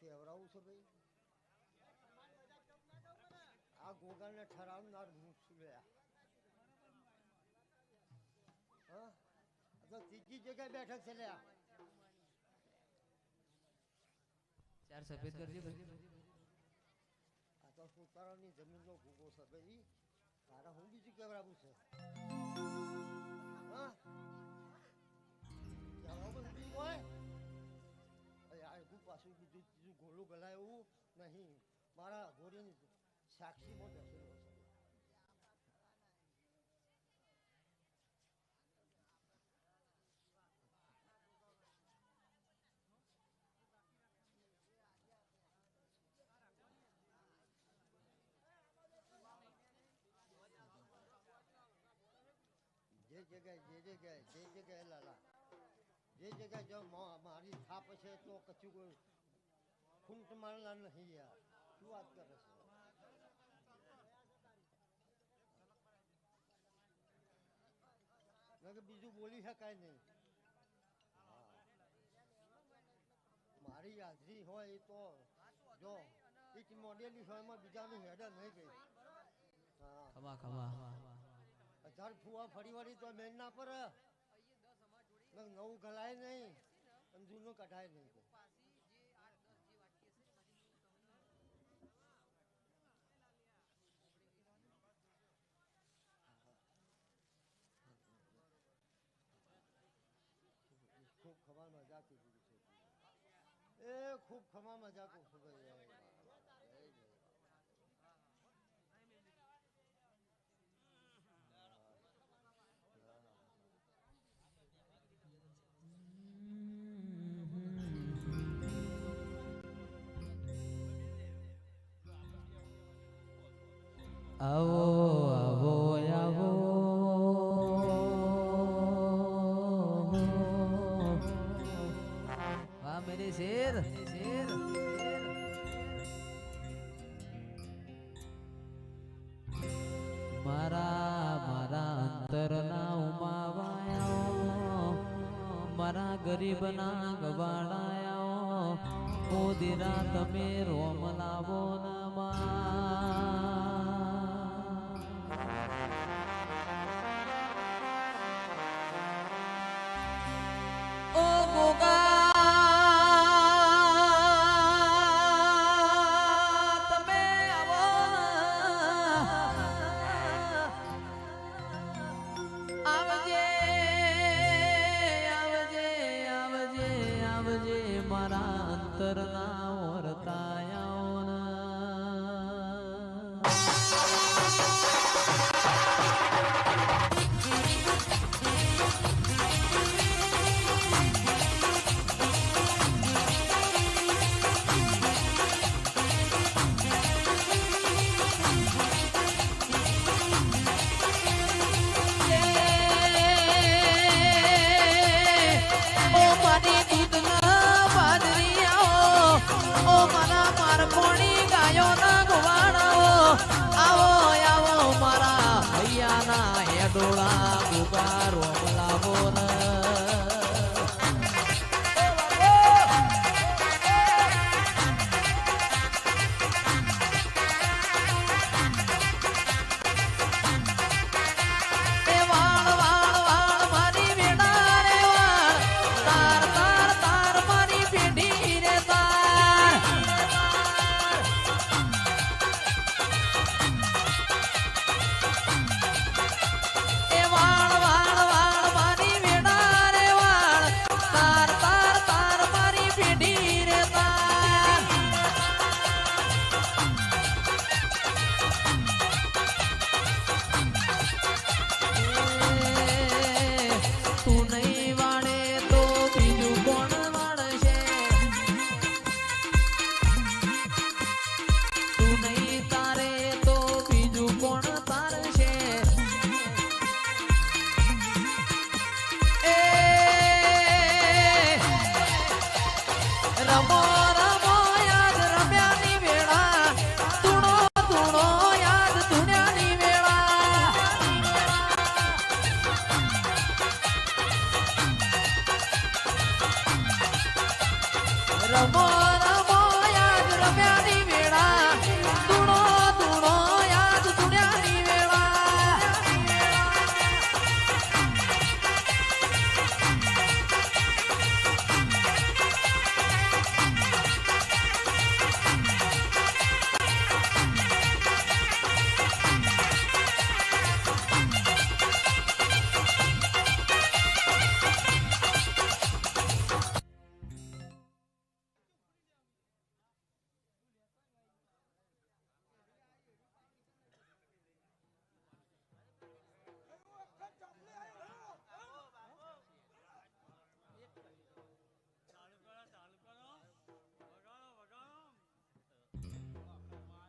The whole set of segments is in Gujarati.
તારે હવરાવું છે ભાઈ. આ ગોગાને ઠરાવનાર હું છું લ્યા. હા? તો ત્રીજી જગ્યાએ બેઠક છે લ્યા. ચાર સફેદ કરજે આ તો સુતારાની જમીનનો ભૂગો છે ભાઈ. તારે હું બીજું કેવડાવું છે? મારા ગોરીની સાક્ષીમાં બેસેલો છે જે જગ્યાએ જે જગ્યાએ જે જગ્યાએ લાલા જે જગ્યાએ જો મારી થાપ છે તો કોઈ ખૂંટ મારલા નહીં યાર. શું વાત કરે છે. બીજું બોલી શકાય નહીં. મારી હાજરી હોય એ તો જો એક મોડેલી હોય બીજાનું હેડર નહીં ગઈ. ખમા ખમા. હજાર ફુવા ફરી વળી તો મેન ના પર નવું ગલાય નહીં અને જૂનું કઢાય નહીં કોઈ. ખૂબ ખમા મજા કીધી છે એ ખૂબ ખમા મજા કું છું. આવો આવો આવો વાહ મેરે શેર ગરીબના ગવાળાયા મોદીરા તમે રોમ લાવો નમા. ઓ હૈયાના હેડોળા ગુગારો લાવો ને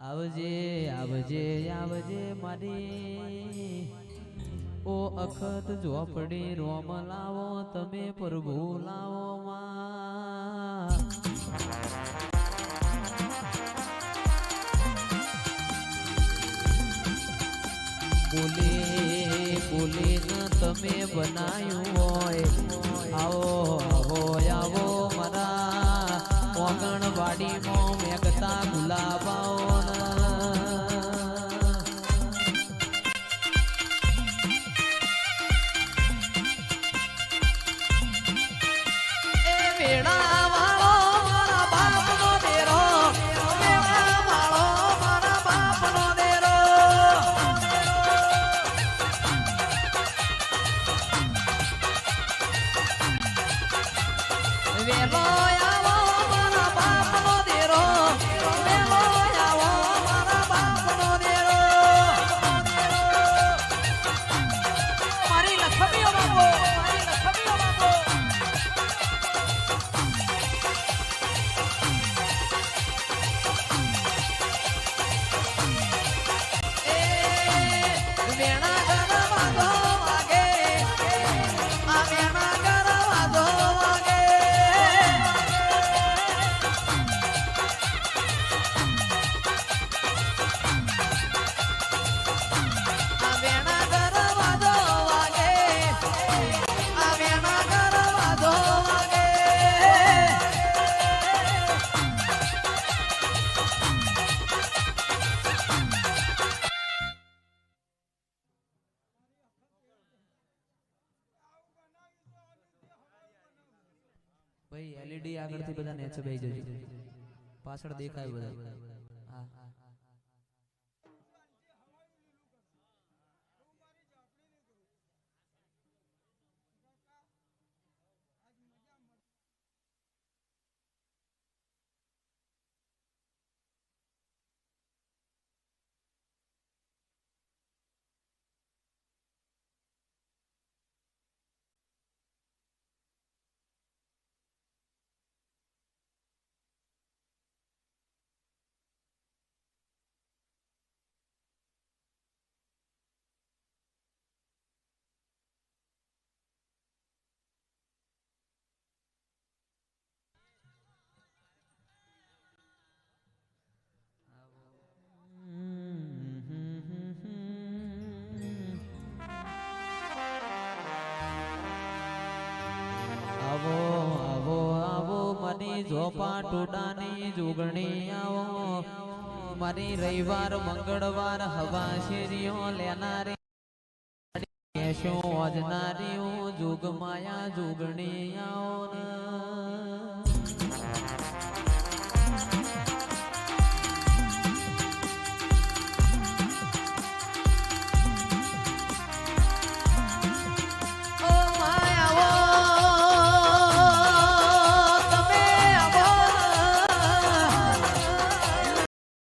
આવજે આવજે આવજે મારી. ઓ અખત ઝોપડી રોમ લાવો, તમે પ્રભુ લાવો માં. બોલે તમે બનાયું હોય. આવો આવો આવો મારા. મોગણ વાડીમાં મેઘતા ગુલાબાઓ એ ભાઈ એલઈડી આગળથી બધા નેચે બેહી જજો. પાછળ દેખાય બધા. મની ઝોપા મારી રવિવાર મંગળવાર હવા શેરીઓ લેનારી જોગ માયા જોગણી આવો. ને